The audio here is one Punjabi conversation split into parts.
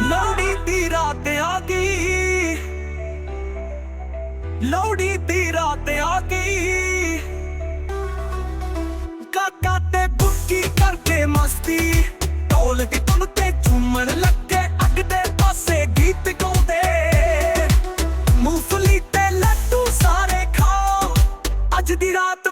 ਲੋੜੀ ਦੀ ਰਾਤ ਆ ਗਈ। ਲੋੜੀ ਦੀ ਰਾਤ ਆ ਗਈ। ਕਾਕਾ ਤੇ ਬੁੱਕੀ ਕਰਦੇ ਮਸਤੀ। ਢੋਲ ਦੀ ਧੁਨ ਤੇ ਝੂਮਣ ਲੱਗੇ, ਅੱਗ ਦੇ ਪਾਸੇ ਗੀਤ ਗਾਉਂਦੇ। ਮੂੰਗਫਲੀ ਤੇ ਲੱਡੂ ਸਾਰੇ ਖਾਓ। ਅੱਜ ਦੀ ਰਾਤ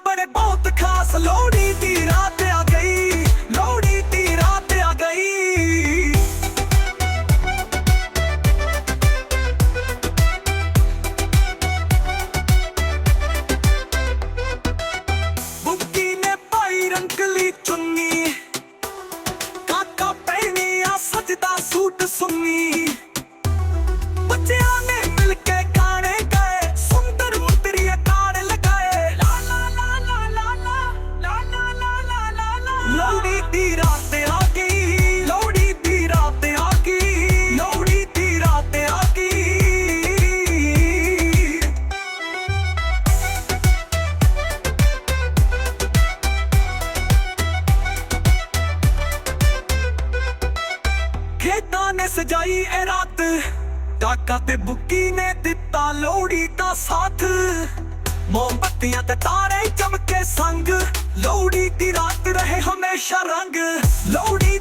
ਸੂਟ ਬੱਚਿਆਂ ਨੇ ਮਿਲ ਕੇ ਗਾਣੇ ਗਾਏ ਸੁੰਦਰ ਮੁੰਦਰੀ ਗਾਣੇ ਲਗਾਏ ਲਾ ਲਾ ਲਾ ਲਾ ਲਾ ਲਾ ਲਾ ਲਾ ਲਾ ਲਾ ਲਾ ਲੋਹੜੀ ਦੀ ਰਾਤ ਖੇਤਾਂ ਨੇ ਸਜਾਈ ਇਹ ਰਾਤ। ਕਾਕਾ ਤੇ ਬੁੱਕੀ ਨੇ ਦਿੱਤਾ ਲੋਹੜੀ ਦਾ ਸਾਥ। ਮੋਮਬੱਤੀਆਂ ਤੇ ਤਾਰੇ ਚਮਕੇ ਸੰਗ। ਲੋਹੜੀ ਦੀ ਰਾਤ ਰਹੇ ਹਮੇਸ਼ਾ ਰੰਗ। ਲੋਹੜੀ